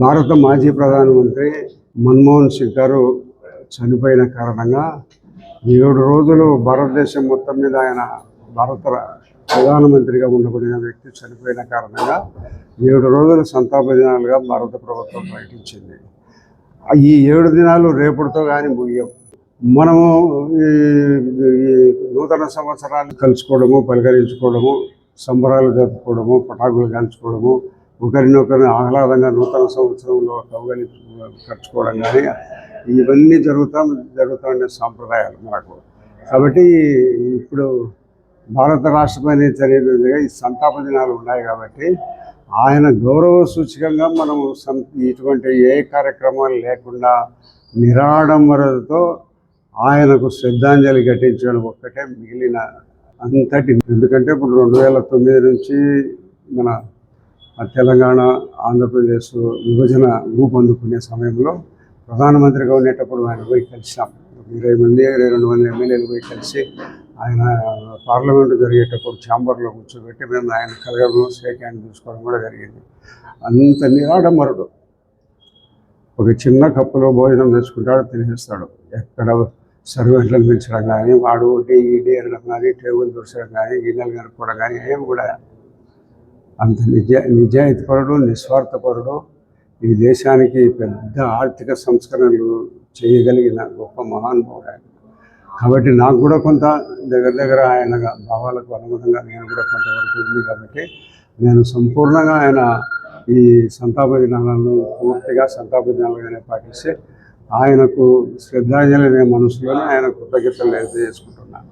భారత మాజీ ప్రధానమంత్రి మన్మోహన్ సింగ్ గారు చనిపోయిన కారణంగా ఏడు రోజులు భారతదేశం మొత్తం మీద ఆయన భారత ప్రధానమంత్రిగా ఉండబడిన వ్యక్తి చనిపోయిన కారణంగా ఏడు రోజులు సంతాప దినాలుగా భారత ప్రభుత్వం ప్రకటించింది. ఈ ఏడు దినాలు రేపటితో కానీ ముగియం. మనము ఈ ఈ నూతన సంవత్సరాలు కలుసుకోవడము పలకరించుకోవడము సంబరాలు జరుపుకోవడము పటాకులు కాల్చుకోవడము ఒకరినొకరిని ఆహ్లాదంగా నూతన సంవత్సరంలో కౌగలి ఖర్చుకోవడం కానీ ఇవన్నీ జరుగుతా జరుగుతుండే సాంప్రదాయాలు మనకు. కాబట్టి ఇప్పుడు భారత రాష్ట్రపతి చర్యలుగా ఈ సంతాప దినాలు ఉన్నాయి కాబట్టి ఆయన గౌరవ సూచకంగా మనము సం ఇటువంటి ఏ కార్యక్రమాలు లేకుండా నిరాడంబరతో ఆయనకు శ్రద్ధాంజలి ఘటించడం ఒక్కటే మిగిలిన అంతటి. ఎందుకంటే ఇప్పుడు రెండు వేల తొమ్మిది నుంచి మన తెలంగాణ ఆంధ్రప్రదేశ్ విభజన రూపొందుకునే సమయంలో ప్రధానమంత్రిగా ఉండేటప్పుడు ఆయన పోయి కలిసాం ఇరవై మంది ఇరవై రెండు మంది ఎమ్మెల్యేలు పోయి కలిసి ఆయన పార్లమెంటు జరిగేటప్పుడు ఛాంబర్లో కూర్చోబెట్టి మేము ఆయన కలగడం షేక్ హ్యాండ్ తీసుకోవడం కూడా జరిగింది. అంత నిరాడంబరుడు ఒక చిన్న కప్పులో భోజనం తెచ్చుకుంటాడు తినేస్తాడు. ఎక్కడ సర్వెంట్లను పెంచడం కానీ వాడు టీ టీ అనడం కానీ టేబుల్ దుర్చడం కానీ గిన్నెలు కనుక్కోవడం కానీ ఏం కూడా అంత నిజ నిజాయితీపరుడు నిస్వార్థపరుడు ఈ దేశానికి పెద్ద ఆర్థిక సంస్కరణలు చేయగలిగిన గొప్ప మహానుభావుడు ఆయన. కాబట్టి నాకు కూడా కొంత దగ్గర దగ్గర ఆయన భావాలకు అనుగుణంగా నేను కూడా కొంతవరకు ఉంది కాబట్టి నేను సంపూర్ణంగా ఆయన ఈ సంతాప దినాలను పూర్తిగా సంతాప దినాలుగానే పాటిస్తే ఆయనకు శ్రద్ధాంజలి అనే మనసులోనే ఆయన కృతజ్ఞతలు తెలియజేసుకుంటున్నాను.